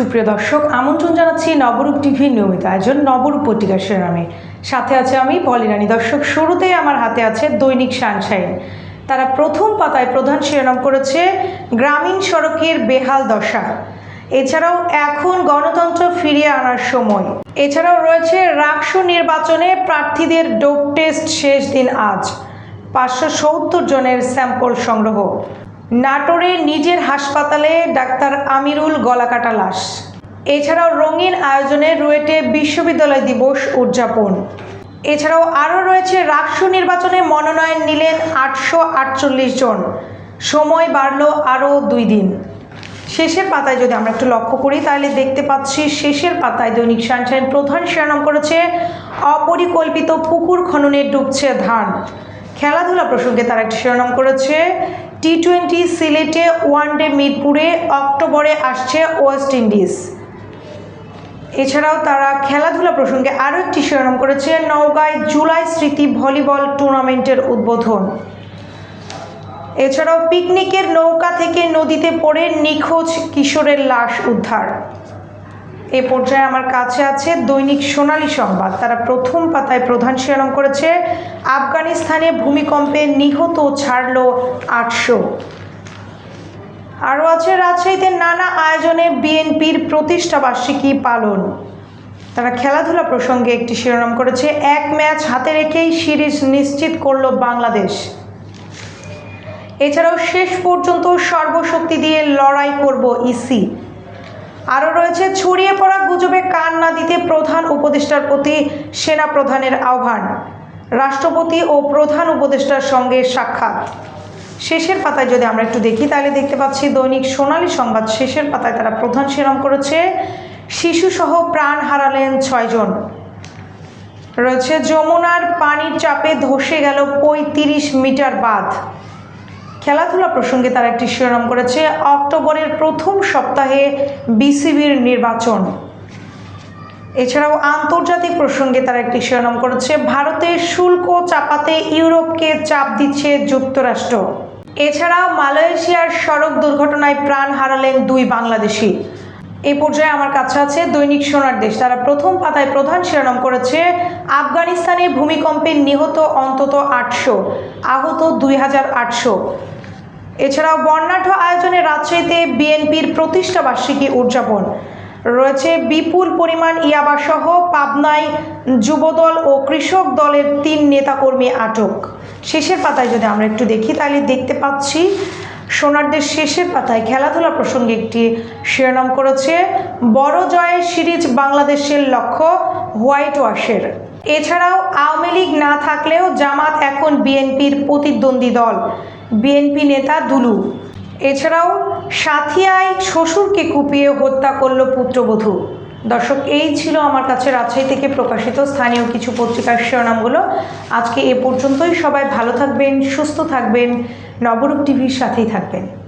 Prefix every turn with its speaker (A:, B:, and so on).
A: সুপ্রিয় দর্শক, আমন্ত্রণ জানাচ্ছি নবরূপ টিভির নিয়মিত আয়োজন, নবরূপ পত্রিকা শিরোনামে। সাথে আছে আমি পলিরানী দর্শক শুরুতেই আমার হাতে আছে দৈনিক সানশাইন। তারা প্রথম পাতায় প্রধান শিরোনাম করেছে গ্রামীণ সড়কের বেহাল দশা। এছাড়াও এখন গণতন্ত্র ফিরিয়ে আনার সময়। এছাড়াও রয়েছে রাকসু নির্বাচনে প্রার্থীদের ডোপ টেস্ট শেষ দিন আজ। পাঁচশো সত্তর জনের স্যাম্পল সংগ্রহ। নাটোরে নিজের হাসপাতালে ডাক্তার আমিরুল গলাকাটা লাশ। এছাড়াও রঙিন আয়োজনে রুয়েটে বিশ্ববিদ্যালয় দিবস উদযাপন। এছাড়াও আরও রয়েছে রাকসু নির্বাচনে মনোনয়ন নিলেন আটশো আটচল্লিশ জন। সময় বাড়ল আরও দুই দিন। শেষের পাতায় যদি আমরা একটু লক্ষ্য করি, তাহলে দেখতে পাচ্ছি শেষের পাতায় দৈনিক সানশাইন প্রধান শিরোনাম করেছে, অপরিকল্পিত পুকুর খননে ডুবছে ধান। খেলাধুলা প্রসঙ্গে তারা একটি শিরোনাম করেছে টি টোয়েন্টি সিলেটে ওয়ান ডে মিরপুরে অক্টোবরে আসছে ওয়েস্ট ইন্ডিজ এছাড়াও তারা খেলাধুলা প্রসঙ্গে আরও একটি শিরোনাম করেছে নওগাঁয় জুলাই স্মৃতি ভলিবল টুর্নামেন্টের উদ্বোধন। এছাড়াও পিকনিকের নৌকা থেকে নদীতে পড়ে নিখোঁজ কিশোরের লাশ উদ্ধার। এ পর্যায়ে আমার কাছে আছে দৈনিক সোনালী সংবাদ। তারা প্রথম পাতায় প্রধান শিরোনাম করেছে, আফগানিস্তানে ভূমিকম্পে নিহত ছাড়ল আটশো। আরও আছে, রাজশাহীতে নানা আয়োজনে বিএনপির প্রতিষ্ঠাবার্ষিকী পালন। তারা খেলাধুলা প্রসঙ্গে একটি শিরোনাম করেছে, এক ম্যাচ হাতে রেখেই সিরিজ নিশ্চিত করল বাংলাদেশ। এছাড়াও শেষ পর্যন্ত সর্বশক্তি দিয়ে লড়াই করব ইসি। আরও রয়েছে, ছড়িয়ে পড়া গুজবে কান না দিতে প্রধান উপদেষ্টার প্রতি সেনা প্রধানের আহ্বান। রাষ্ট্রপতি ও প্রধান উপদেষ্টার সঙ্গে সাক্ষাৎ। শেষের পাতায় যদি আমরা একটু দেখি, তাহলে দেখতে পাচ্ছি দৈনিক সোনালী সংবাদ শেষের পাতায় তারা প্রধান শিরোনাম করেছে, শিশুসহ প্রাণ হারালেন ছয়জন রয়েছে, যমুনার পানির চাপে ধসে গেল পঁয়ত্রিশ মিটার বাঁধ। খেলাধুলা প্রসঙ্গে তারা একটি শিরোনাম করেছে, অক্টোবরের প্রথম সপ্তাহে বিসিবির নির্বাচন। এছাড়াও আন্তর্জাতিক প্রসঙ্গে তারা একটি শিরোনাম করেছে ভারতের শুল্ক চাপাতে ইউরোপকে চাপ দিচ্ছে যুক্তরাষ্ট্র। এছাড়াও মালয়েশিয়ার সড়ক দুর্ঘটনায় প্রাণ হারালেন দুই বাংলাদেশি। এই পর্যায়ে আমার কাছে আছে দৈনিক সোনার দেশ। তারা প্রথম পাতায় প্রধান শিরোনাম করেছে, আফগানিস্তানে ভূমিকম্পে নিহত অন্তত আটশো, আহত দুই হাজার আটশো। এছাড়াও বর্ণাঢ্য আয়োজনে রাজশাহীতে বিএনপির প্রতিষ্ঠা বার্ষিকী উদযাপন। রয়েছে বিপুল পরিমাণ ইয়াবাসহ পাবনায় যুবদল ও কৃষক দলের তিন নেতাকর্মী আটক। শেষের পাতায় যদি আমরা একটু দেখি, তাহলে দেখতে পাচ্ছি সোনারদের শেষের পাতায় খেলাধুলা প্রসঙ্গে একটি শিরোনাম করেছে, বড় জয়ের সিরিজ বাংলাদেশের লক্ষ্য হোয়াইট ওয়াশের। এছাড়াও আওয়ামী লীগ না থাকলেও জামাত এখন বিএনপির প্রতিদ্বন্দ্বী দল, বিএনপি নেতা দুলু। এছাড়াও সাথিয়ায় শ্বশুরকে কুপিয়ে হত্যা করল পুত্রবধূ। দর্শক, এই ছিল আমার কাছে রাজশাহী থেকে প্রকাশিত স্থানীয় কিছু পত্রিকার শিরোনামগুলো। আজকে এ পর্যন্তই। সবাই ভালো থাকবেন, সুস্থ থাকবেন। নবরূপ টিভির সাথেই থাকবেন।